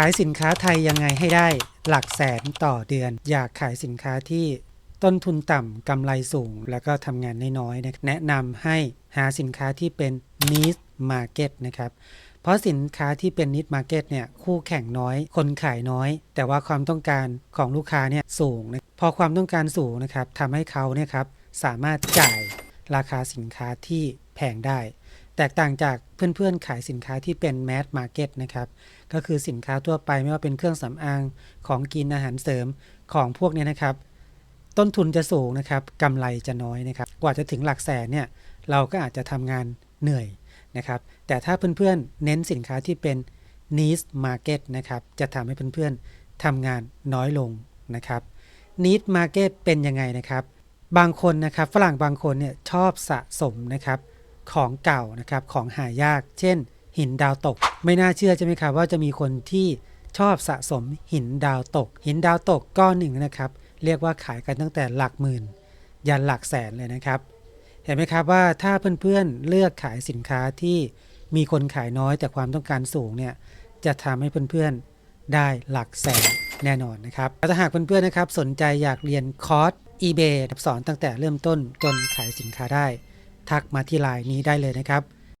ขายสินค้าไทยยังไงให้ได้หลักแสนต่อเดือน อยากขายสินค้าที่ต้นทุนต่ำกำไรสูง แล้วก็ทำงานน้อยๆนะแนะนำให้หาสินค้าที่เป็น niche market นะครับ เพราะสินค้าที่เป็น niche market เนี่ยคู่แข่งน้อย คนขายน้อย แต่ว่าความต้องการของลูกค้าเนี่ยสูงนะพอความต้องการสูงนะครับทำให้เขาเนี่ยครับสามารถจ่ายราคาสินค้าที่แพงได้ แตกต่างจากเพื่อนๆ ขายสินค้าที่เป็น mass market นะครับ ก็คือสินค้าทั่วไปไม่ว่าเป็นเครื่องสำอางของกินอาหารเสริมของพวกนี้นะครับ ต้นทุนจะสูงนะครับกำไรจะน้อยนะครับ กว่าจะถึงหลักแสนเนี่ยเราก็อาจจะทำงานเหนื่อยนะครับ แต่ถ้าเพื่อนๆ เน้นสินค้าที่เป็น niche market นะครับ จะทำให้เพื่อนๆทำงานน้อยลงนะครับ niche market เป็นยังไงนะครับ บางคนนะครับฝรั่งบางคนเนี่ยชอบสะสมนะครับ ของเก่านะครับของหายาก เช่น หินดาวตก ไม่น่าเชื่อใช่ไหมครับว่าจะมีคนที่ชอบสะสมหินดาวตก หินดาวตกก้อนหนึ่งนะครับ เรียกว่าขายกันตั้งแต่หลักหมื่น ยันหลักแสนเลยนะครับ เห็นไหมครับว่าถ้าเพื่อนๆเลือกขายสินค้าที่มีคนขายน้อยแต่ความต้องการสูงเนี่ยจะทำให้เพื่อนๆได้หลักแสนแน่นอนนะครับถ้าหากเพื่อนๆนะครับสนใจอยากเรียนคอร์ส eBay สอนตั้งแต่เริ่มต้นจนขายสินค้าได้ ทักมาที่ไลน์นี้ได้เลยนะครับ